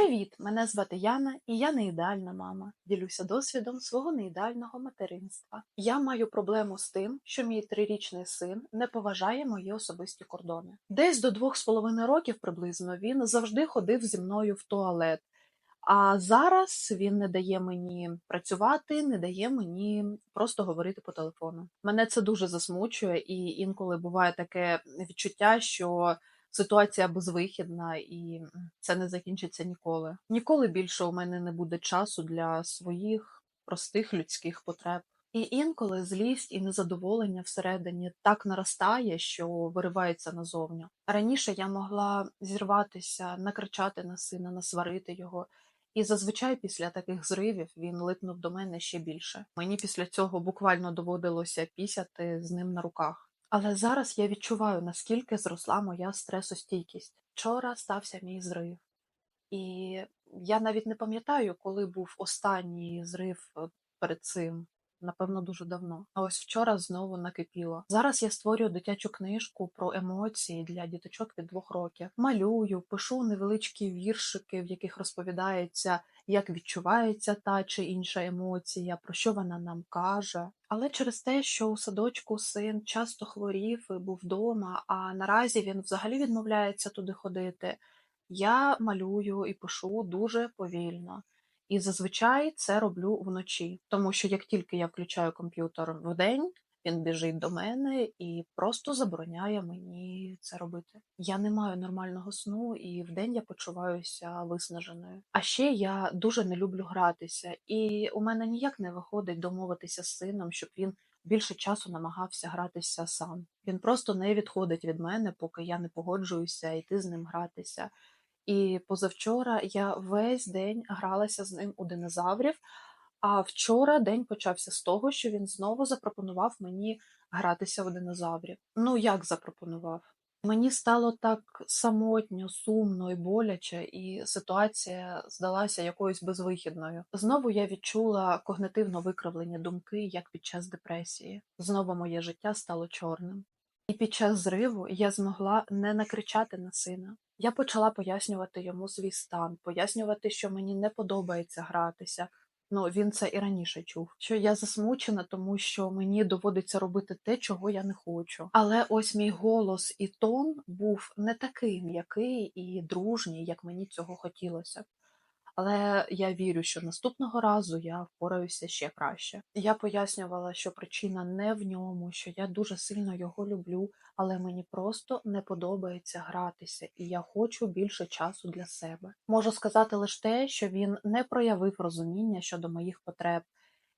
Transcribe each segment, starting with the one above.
Привіт! Мене звати Яна, і я не ідеальна мама. Ділюся досвідом свого неідеального материнства. Я маю проблему з тим, що мій трирічний син не поважає мої особисті кордони. Десь до двох з половиною років приблизно він завжди ходив зі мною в туалет. А зараз він не дає мені працювати, не дає мені просто говорити по телефону. Мене це дуже засмучує, і інколи буває таке відчуття, що ситуація безвихідна, і це не закінчиться ніколи. Ніколи більше у мене не буде часу для своїх простих людських потреб. І інколи злість і незадоволення всередині так наростає, що виривається назовні. Раніше я могла зірватися, накричати на сина, насварити його. І зазвичай після таких зривів він липнув до мене ще більше. Мені після цього буквально доводилося пісяти з ним на руках. Але зараз я відчуваю, наскільки зросла моя стресостійкість. Вчора стався мій зрив. І я навіть не пам'ятаю, коли був останній зрив е, перед цим. Напевно, дуже давно. А ось вчора знову накипіло. Зараз я створюю дитячу книжку про емоції для діточок від двох років. Малюю, пишу невеличкі віршики, в яких розповідається, як відчувається та чи інша емоція, про що вона нам каже. Але через те, що у садочку син часто хворів і був вдома, а наразі він взагалі відмовляється туди ходити. Я малюю і пишу дуже повільно. І зазвичай це роблю вночі, тому що як тільки я включаю комп'ютер вдень, він біжить до мене і просто забороняє мені це робити. Я не маю нормального сну, і вдень я почуваюся виснаженою. А ще я дуже не люблю гратися, і у мене ніяк не виходить домовитися з сином, щоб він більше часу намагався гратися сам. Він просто не відходить від мене, поки я не погоджуюся йти з ним гратися. І позавчора я весь день гралася з ним у динозаврів. А вчора день почався з того, що він знову запропонував мені гратися в динозаврів. Ну, як запропонував? Мені стало так самотньо, сумно і боляче, і ситуація здалася якоюсь безвихідною. Знову я відчула когнитивно викривлені думки, як під час депресії. Знову моє життя стало чорним. І під час зриву я змогла не накричати на сина. Я почала пояснювати йому свій стан, пояснювати, що мені не подобається гратися. Ну, він це і раніше чув, що я засмучена, тому що мені доводиться робити те, чого я не хочу. Але ось мій голос і тон був не такий м'який і дружній, як мені цього хотілося. Але я вірю, що наступного разу я впораюся ще краще. Я пояснювала, що причина не в ньому, що я дуже сильно його люблю, але мені просто не подобається гратися, і я хочу більше часу для себе. Можу сказати лише те, що він не проявив розуміння щодо моїх потреб.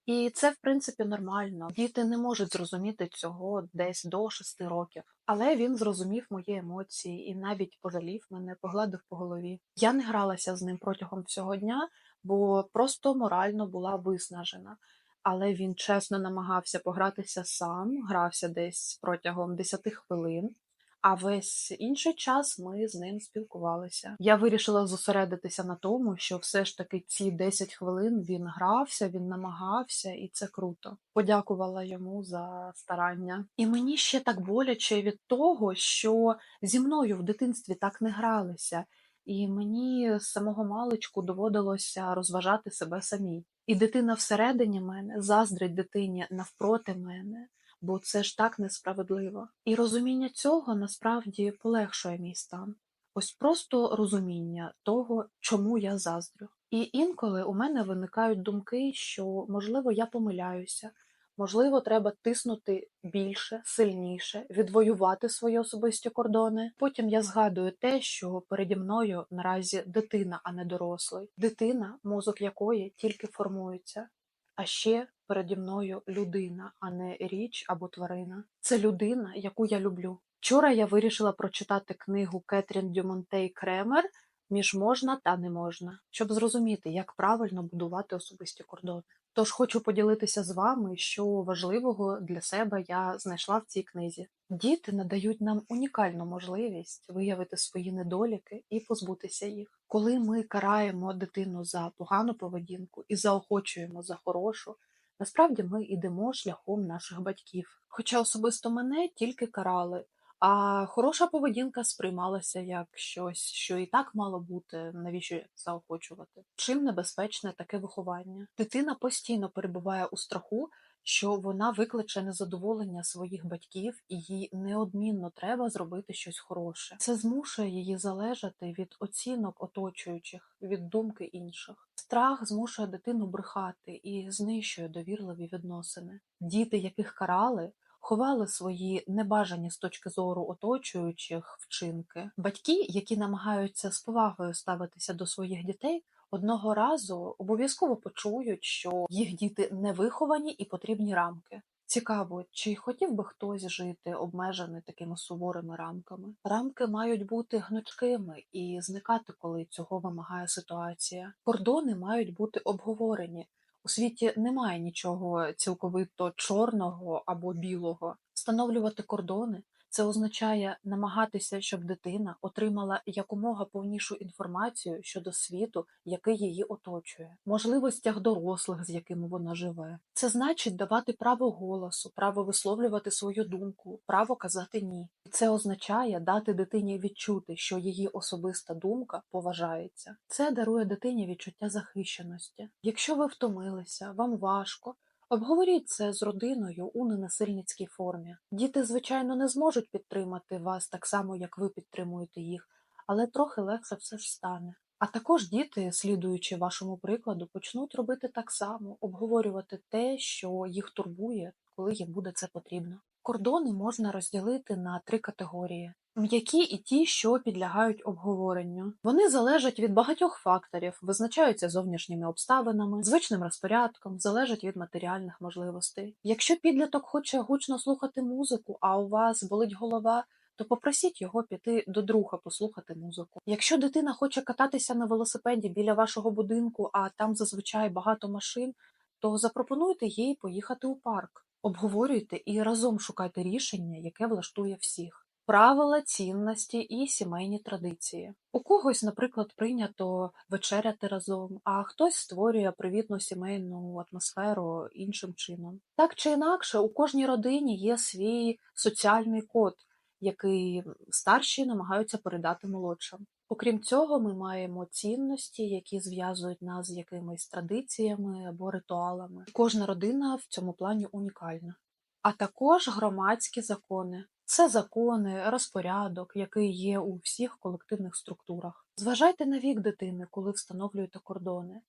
І це, в принципі, нормально. Діти не можуть зрозуміти цього десь до шести років. Але він зрозумів мої емоції і навіть пожалів мене, погладив по голові. Я не гралася з ним протягом всього дня, бо просто морально була виснажена. Але він чесно намагався погратися сам, грався десь протягом 10 хвилин. А весь інший час ми з ним спілкувалися. Я вирішила зосередитися на тому, що все ж таки ці 10 хвилин він грався, він намагався, і це круто. Подякувала йому за старання. І мені ще так боляче від того, що зі мною в дитинстві так не гралися, і мені з самого маличку доводилося розважати себе самій. І дитина всередині мене заздрить дитині навпроти мене бо це ж так несправедливо. І розуміння цього насправді полегшує мій стан. Ось просто розуміння того, чому я заздрю. І інколи у мене виникають думки, що, можливо, я помиляюся, можливо, треба тиснути більше, сильніше, відвоювати свої особисті кордони. Потім я згадую те, що переді мною наразі дитина, а не дорослий, дитина, мозок якої тільки формується. А ще переді мною людина, а не річ або тварина. Це людина, яку я люблю. Вчора я вирішила прочитати книгу Кетрін Дюмонтей Кремер між можна та не можна, щоб зрозуміти, як правильно будувати особисті кордони. Тож хочу поділитися з вами, що важливого для себе я знайшла в цій книзі. Діти надають нам унікальну можливість виявити свої недоліки і позбутися їх. Коли ми караємо дитину за погану поведінку і заохочуємо за хорошу, насправді ми йдемо шляхом наших батьків. Хоча особисто мене тільки карали, А хороша поведінка сприймалася як щось, що і так мало бути, навіщо заохочувати? Чим небезпечне таке виховання? Дитина постійно перебуває у страху, що вона викличе незадоволення своїх батьків, і їй неодмінно треба зробити щось хороше. Це змушує її залежати від оцінок оточуючих, від думки інших. Страх змушує дитину брехати і знищує довірливі відносини. Діти, яких карали, ховали свої небажані з точки зору оточуючих вчинки. Батьки, які намагаються з повагою ставитися до своїх дітей, одного разу обов'язково почують, що їх діти не виховані і потрібні рамки. Цікаво, чи хотів би хтось жити обмежений такими суворими рамками? Рамки мають бути гнучкими і зникати, коли цього вимагає ситуація. Кордони мають бути обговорені. У світі немає нічого цілковито чорного або білого. Встановлювати кордони це означає намагатися, щоб дитина отримала якомога повнішу інформацію щодо світу, який її оточує, можливостях дорослих, з якими вона живе. Це значить давати право голосу, право висловлювати свою думку, право казати ні. Це означає дати дитині відчути, що її особиста думка поважається. Це дарує дитині відчуття захищеності. Якщо ви втомилися, вам важко. Обговоріть це з родиною у ненасильницькій формі. Діти, звичайно, не зможуть підтримати вас так само, як ви підтримуєте їх, але трохи легше все ж стане. А також діти, слідуючи вашому прикладу, почнуть робити так само, обговорювати те, що їх турбує, коли їм буде це потрібно. Кордони можна розділити на три категорії: м'які і ті, що підлягають обговоренню. Вони залежать від багатьох факторів, визначаються зовнішніми обставинами, звичним розпорядком, залежать від матеріальних можливостей. Якщо підліток хоче гучно слухати музику, а у вас болить голова. То попросіть його піти до друга послухати музику. Якщо дитина хоче кататися на велосипеді біля вашого будинку, а там зазвичай багато машин, то запропонуйте їй поїхати у парк. Обговорюйте і разом шукайте рішення, яке влаштує всіх. Правила, цінності і сімейні традиції. У когось, наприклад, прийнято вечеряти разом, а хтось створює привітну сімейну атмосферу іншим чином. Так чи інакше, у кожній родині є свій соціальний код, який старші намагаються передати молодшим. Окрім цього, ми маємо цінності, які зв'язують нас з якимись традиціями або ритуалами. Кожна родина в цьому плані унікальна. А також громадські закони. Це закони, розпорядок, який є у всіх колективних структурах. Зважайте на вік дитини, коли встановлюєте кордони.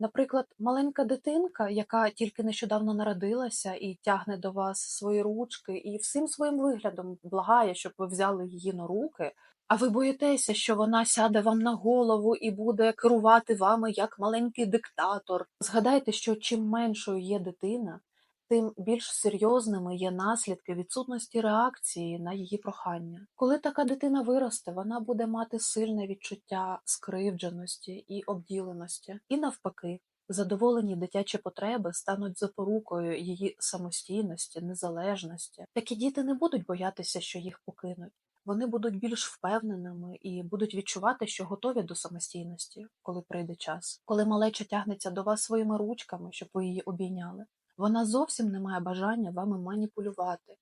Наприклад, маленька дитинка, яка тільки нещодавно народилася і тягне до вас свої ручки, і всім своїм виглядом благає, щоб ви взяли її на руки. А ви боїтеся, що вона сяде вам на голову і буде керувати вами як маленький диктатор. Згадайте, що чим меншою є дитина, тим більш серйозними є наслідки відсутності реакції на її прохання. Коли така дитина виросте, вона буде мати сильне відчуття скривдженості і обділеності, і навпаки. Задоволені дитячі потреби стануть запорукою її самостійності, незалежності. Такі діти не будуть боятися, що їх покинуть. Вони будуть більш впевненими і будуть відчувати, що готові до самостійності, коли прийде час. Коли малеча тягнеться до вас своїми ручками, щоб ви її обійняли, вона зовсім не має бажання вами маніпулювати.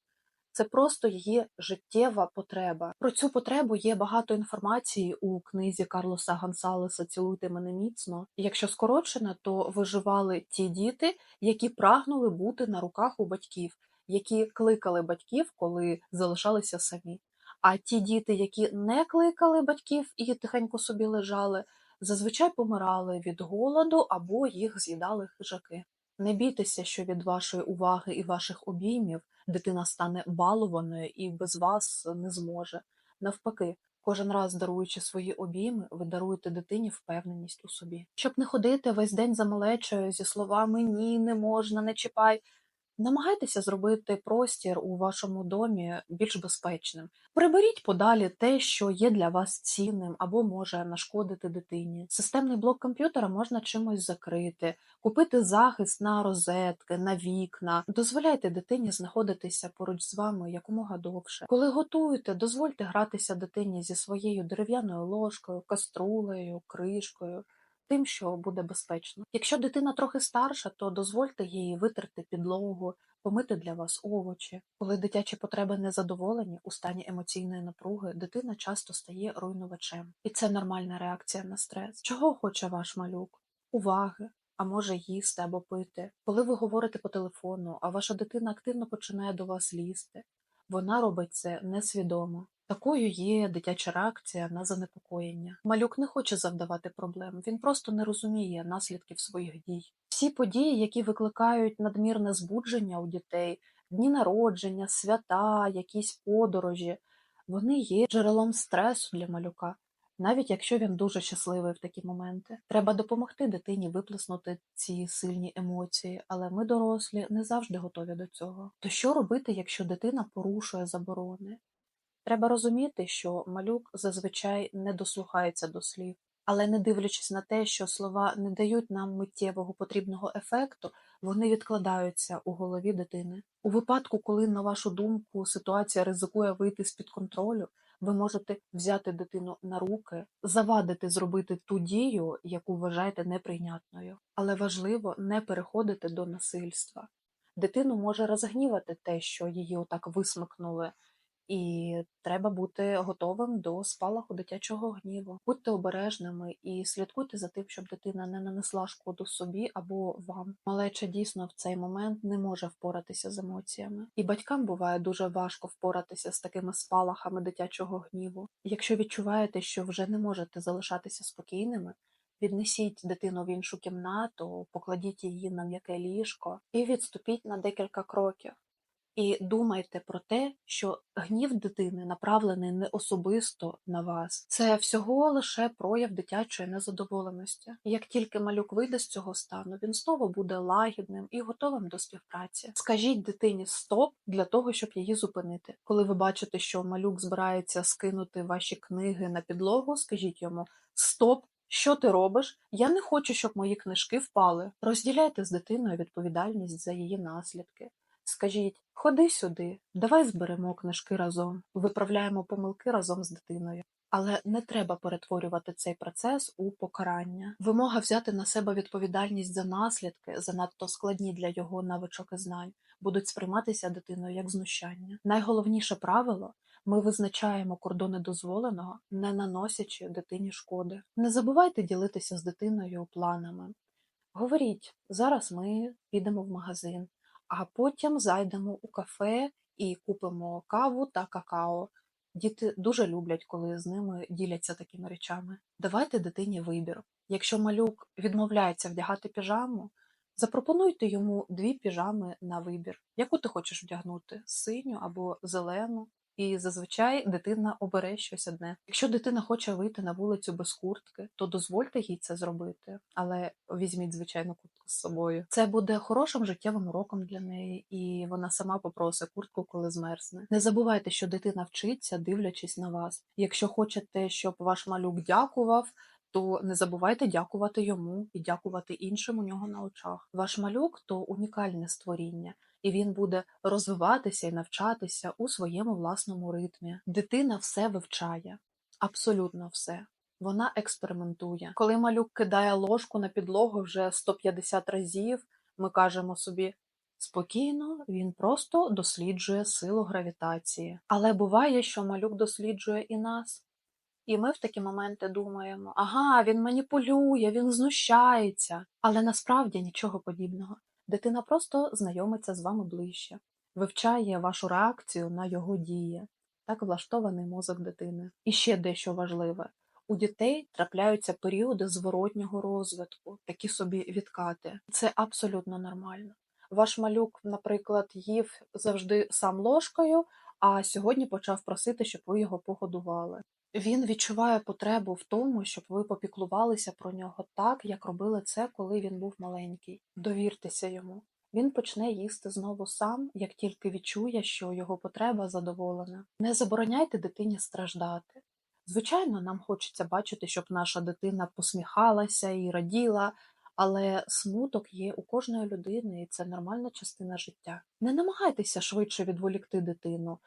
Це просто її життєва потреба. Про цю потребу є багато інформації у книзі Карлоса Гонсалеса Цілуйте мене міцно. Якщо скорочено, то виживали ті діти, які прагнули бути на руках у батьків, які кликали батьків, коли залишалися самі. А ті діти, які не кликали батьків і тихенько собі лежали, зазвичай помирали від голоду або їх з'їдали хижаки. Не бійтеся, що від вашої уваги і ваших обіймів дитина стане балованою і без вас не зможе. Навпаки, кожен раз даруючи свої обійми, ви даруєте дитині впевненість у собі. Щоб не ходити весь день за малечою зі словами ні, не можна, не чіпай. Намагайтеся зробити простір у вашому домі більш безпечним. Приберіть подалі те, що є для вас цінним або може нашкодити дитині. Системний блок комп'ютера можна чимось закрити, купити захист на розетки, на вікна. Дозволяйте дитині знаходитися поруч з вами якомога довше. Коли готуєте, дозвольте гратися дитині зі своєю дерев'яною ложкою, каструлею, кришкою тим, що буде безпечно. Якщо дитина трохи старша, то дозвольте їй витерти підлогу, помити для вас овочі. Коли дитячі потреби не задоволені у стані емоційної напруги, дитина часто стає руйнувачем. І це нормальна реакція на стрес. Чого хоче ваш малюк? Уваги, а може їсти або пити. Коли ви говорите по телефону, а ваша дитина активно починає до вас лізти, вона робить це несвідомо. Такою є дитяча реакція на занепокоєння. Малюк не хоче завдавати проблем, він просто не розуміє наслідків своїх дій. Всі події, які викликають надмірне збудження у дітей, дні народження, свята, якісь подорожі, вони є джерелом стресу для малюка. Навіть якщо він дуже щасливий в такі моменти, треба допомогти дитині виплеснути ці сильні емоції, але ми, дорослі, не завжди готові до цього. То що робити, якщо дитина порушує заборони? Треба розуміти, що малюк зазвичай не дослухається до слів, але не дивлячись на те, що слова не дають нам миттєвого потрібного ефекту, вони відкладаються у голові дитини. У випадку, коли, на вашу думку, ситуація ризикує вийти з-під контролю, ви можете взяти дитину на руки, завадити зробити ту дію, яку вважаєте неприйнятною. Але важливо не переходити до насильства. Дитину може розгнівати те, що її отак висмикнули, і треба бути готовим до спалаху дитячого гніву. Будьте обережними і слідкуйте за тим, щоб дитина не нанесла шкоду собі або вам. Малеча дійсно в цей момент не може впоратися з емоціями, і батькам буває дуже важко впоратися з такими спалахами дитячого гніву. Якщо відчуваєте, що вже не можете залишатися спокійними. Віднесіть дитину в іншу кімнату, покладіть її на м'яке ліжко і відступіть на декілька кроків. І думайте про те, що гнів дитини направлений не особисто на вас. Це всього лише прояв дитячої незадоволеності. Як тільки малюк вийде з цього стану, він знову буде лагідним і готовим до співпраці. Скажіть дитині стоп для того, щоб її зупинити. Коли ви бачите, що малюк збирається скинути ваші книги на підлогу, скажіть йому стоп. Що ти робиш? Я не хочу, щоб мої книжки впали. Розділяйте з дитиною відповідальність за її наслідки. Скажіть, ходи сюди, давай зберемо книжки разом, виправляємо помилки разом з дитиною. Але не треба перетворювати цей процес у покарання. Вимога взяти на себе відповідальність за наслідки, занадто складні для його навичок і знань, будуть сприйматися дитиною як знущання. Найголовніше правило ми визначаємо кордони дозволеного, не наносячи дитині шкоди. Не забувайте ділитися з дитиною планами. Говоріть, зараз ми підемо в магазин а потім зайдемо у кафе і купимо каву та какао. Діти дуже люблять, коли з ними діляться такими речами. Давайте дитині вибір. Якщо малюк відмовляється вдягати піжаму, запропонуйте йому дві піжами на вибір. Яку ти хочеш вдягнути синю або зелену? І зазвичай дитина обере щось одне. Якщо дитина хоче вийти на вулицю без куртки, то дозвольте їй це зробити, але візьміть звичайно куртку з собою. Це буде хорошим життєвим уроком для неї, і вона сама попросить куртку, коли змерзне. Не забувайте, що дитина вчиться, дивлячись на вас. Якщо хочете, щоб ваш малюк дякував. То не забувайте дякувати йому і дякувати іншим у нього на очах. Ваш малюк то унікальне створіння, і він буде розвиватися і навчатися у своєму власному ритмі. Дитина все вивчає, абсолютно все. Вона експериментує. Коли малюк кидає ложку на підлогу вже 150 разів, ми кажемо собі. Спокійно, він просто досліджує силу гравітації. Але буває, що малюк досліджує і нас. І ми в такі моменти думаємо: ага, він маніпулює, він знущається. Але насправді нічого подібного. Дитина просто знайомиться з вами ближче, вивчає вашу реакцію на його дії. Так влаштований мозок дитини. І ще дещо важливе: у дітей трапляються періоди зворотнього розвитку, такі собі відкати. Це абсолютно нормально. Ваш малюк, наприклад, їв завжди сам ложкою, а сьогодні почав просити, щоб ви його погодували. Він відчуває потребу в тому, щоб ви попіклувалися про нього так, як робили це, коли він був маленький. Довіртеся йому. Він почне їсти знову сам, як тільки відчує, що його потреба задоволена. Не забороняйте дитині страждати. Звичайно, нам хочеться бачити, щоб наша дитина посміхалася і раділа, але смуток є у кожної людини, і це нормальна частина життя. Не намагайтеся швидше відволікти дитину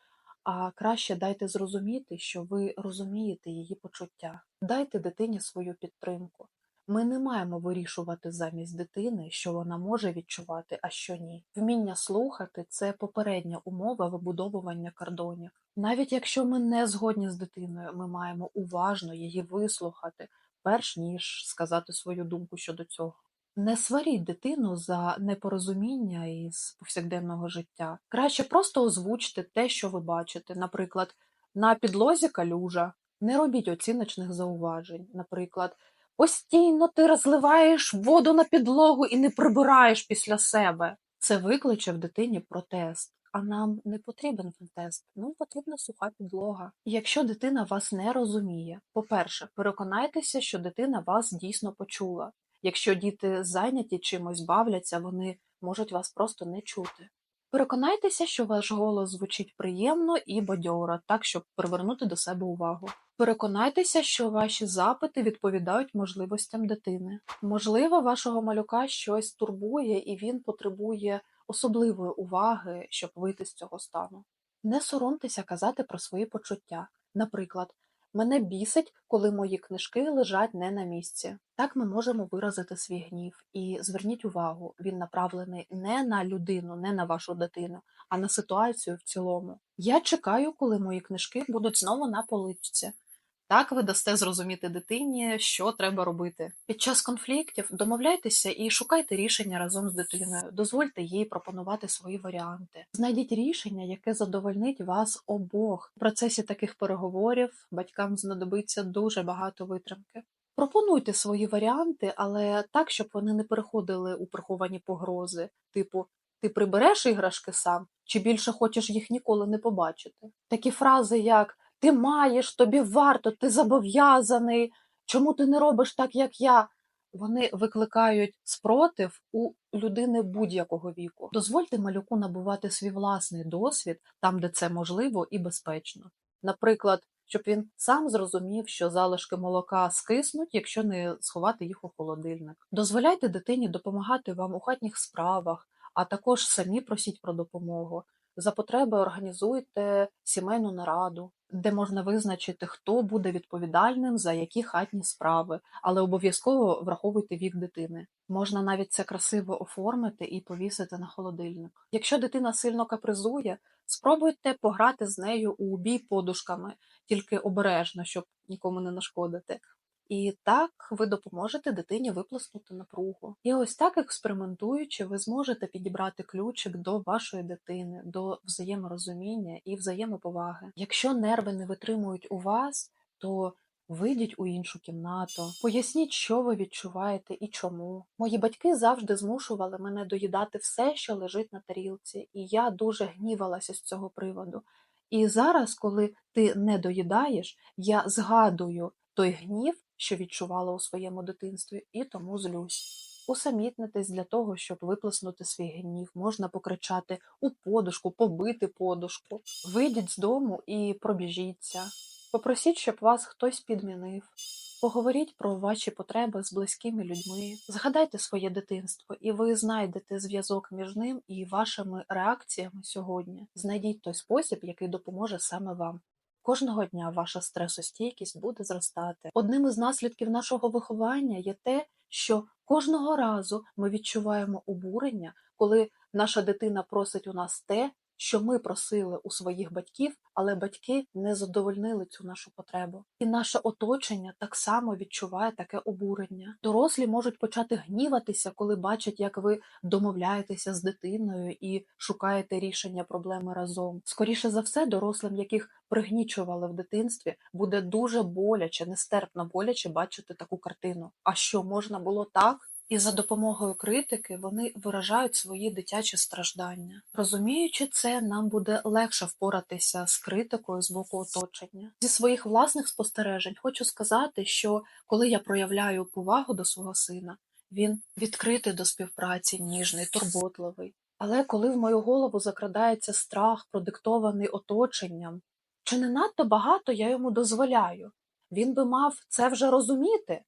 а краще дайте зрозуміти, що ви розумієте її почуття. Дайте дитині свою підтримку. Ми не маємо вирішувати замість дитини, що вона може відчувати, а що ні. Вміння слухати це попередня умова вибудовування кордонів. Навіть якщо ми не згодні з дитиною, ми маємо уважно її вислухати, перш ніж сказати свою думку щодо цього. Не сваріть дитину за непорозуміння із повсякденного життя. Краще просто озвучте те, що ви бачите. Наприклад, на підлозі калюжа. Не робіть оціночних зауважень. Наприклад, постійно ти розливаєш воду на підлогу і не прибираєш після себе. Це викличе в дитині протест. А нам не потрібен протест, нам потрібна суха підлога. Якщо дитина вас не розуміє, по-перше, переконайтеся, що дитина вас дійсно почула. Якщо діти зайняті чимось бавляться, вони можуть вас просто не чути. Переконайтеся, що ваш голос звучить приємно і бадьоро, так щоб привернути до себе увагу. Переконайтеся, що ваші запити відповідають можливостям дитини. Можливо, вашого малюка щось турбує і він потребує особливої уваги, щоб вийти з цього стану. Не соромтеся казати про свої почуття. Наприклад, мене бісить, коли мої книжки лежать не на місці. Так ми можемо виразити свій гнів. І зверніть увагу, він направлений не на людину, не на вашу дитину, а на ситуацію в цілому. Я чекаю, коли мої книжки будуть знову на поличці. Так ви дасте зрозуміти дитині, що треба робити. Під час конфліктів домовляйтеся і шукайте рішення разом з дитиною. Дозвольте їй пропонувати свої варіанти. Знайдіть рішення, яке задовольнить вас обох. В процесі таких переговорів батькам знадобиться дуже багато витримки. Пропонуйте свої варіанти, але так, щоб вони не переходили у приховані погрози, типу ти прибереш іграшки сам, чи більше хочеш їх ніколи не побачити. Такі фрази, як ти маєш, тобі варто, ти зобов'язаний, чому ти не робиш так, як я? Вони викликають спротив у людини будь-якого віку. Дозвольте малюку набувати свій власний досвід там, де це можливо і безпечно. Наприклад, щоб він сам зрозумів, що залишки молока скиснуть, якщо не сховати їх у холодильник. Дозволяйте дитині допомагати вам у хатніх справах, а також самі просіть про допомогу. За потреби організуйте сімейну нараду, де можна визначити, хто буде відповідальним за які хатні справи, але обов'язково враховуйте вік дитини. Можна навіть це красиво оформити і повісити на холодильник. Якщо дитина сильно капризує, спробуйте пограти з нею у бій подушками, тільки обережно, щоб нікому не нашкодити. І так ви допоможете дитині виплеснути напругу. І ось так, експериментуючи, ви зможете підібрати ключик до вашої дитини, до взаєморозуміння і взаємоповаги. Якщо нерви не витримують у вас, то вийдіть у іншу кімнату, поясніть, що ви відчуваєте і чому. Мої батьки завжди змушували мене доїдати все, що лежить на тарілці, і я дуже гнівалася з цього приводу. І зараз, коли ти не доїдаєш, я згадую той гнів, що відчувала у своєму дитинстві, і тому злюсь. Усамітнитись для того, щоб виплеснути свій гнів, можна покричати у подушку, побити подушку. Вийдіть з дому і пробіжіться. Попросіть, щоб вас хтось підмінив. Поговоріть про ваші потреби з близькими людьми. Згадайте своє дитинство, і ви знайдете зв'язок між ним і вашими реакціями сьогодні. Знайдіть той спосіб, який допоможе саме вам. Кожного дня ваша стресостійкість буде зростати. Одним із наслідків нашого виховання є те, що кожного разу ми відчуваємо обурення, коли наша дитина просить у нас те, що ми просили у своїх батьків, але батьки не задовольнили цю нашу потребу. І наше оточення так само відчуває таке обурення. Дорослі можуть почати гніватися, коли бачать, як ви домовляєтеся з дитиною і шукаєте рішення проблеми разом. Скоріше за все, дорослим, яких пригнічували в дитинстві, буде дуже боляче, нестерпно боляче бачити таку картину. А що можна було так? І за допомогою критики вони виражають свої дитячі страждання. Розуміючи це, нам буде легше впоратися з критикою з боку оточення. Зі своїх власних спостережень хочу сказати, що коли я проявляю повагу до свого сина, він відкритий до співпраці, ніжний, турботливий. Але коли в мою голову закрадається страх, продиктований оточенням, чи не надто багато я йому дозволяю? Він би мав це вже розуміти.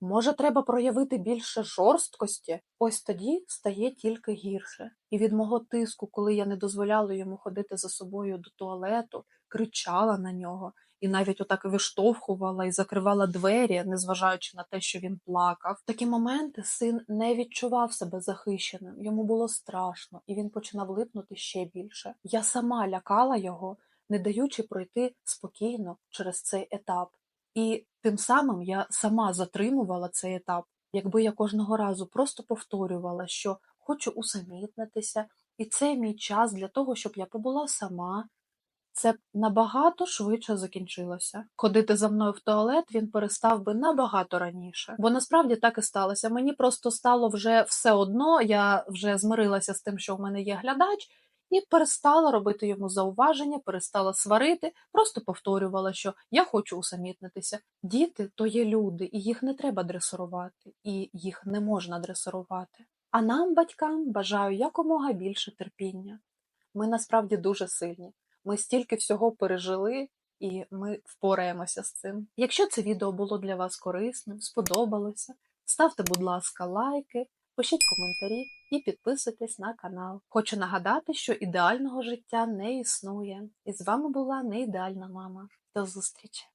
Може, треба проявити більше жорсткості? Ось тоді стає тільки гірше. І від мого тиску, коли я не дозволяла йому ходити за собою до туалету, кричала на нього, і навіть отак виштовхувала і закривала двері, незважаючи на те, що він плакав. В такі моменти син не відчував себе захищеним, йому було страшно, і він починав липнути ще більше. Я сама лякала його, не даючи пройти спокійно через цей етап. І тим самим я сама затримувала цей етап. Якби я кожного разу просто повторювала, що хочу усамітнитися, і це мій час для того, щоб я побула сама, це б набагато швидше закінчилося. Ходити за мною в туалет він перестав би набагато раніше. Бо насправді так і сталося. Мені просто стало вже все одно, я вже змирилася з тим, що в мене є глядач, і перестала робити йому зауваження, перестала сварити, просто повторювала, що я хочу усамітнитися. Діти то є люди, і їх не треба дресирувати, і їх не можна дресирувати. А нам, батькам, бажаю якомога більше терпіння. Ми насправді дуже сильні. Ми стільки всього пережили, і ми впораємося з цим. Якщо це відео було для вас корисним, сподобалося, ставте, будь ласка, лайки, пишіть коментарі і підписуйтесь на канал. Хочу нагадати, що ідеального життя не існує. І з вами була неідеальна мама. До зустрічі!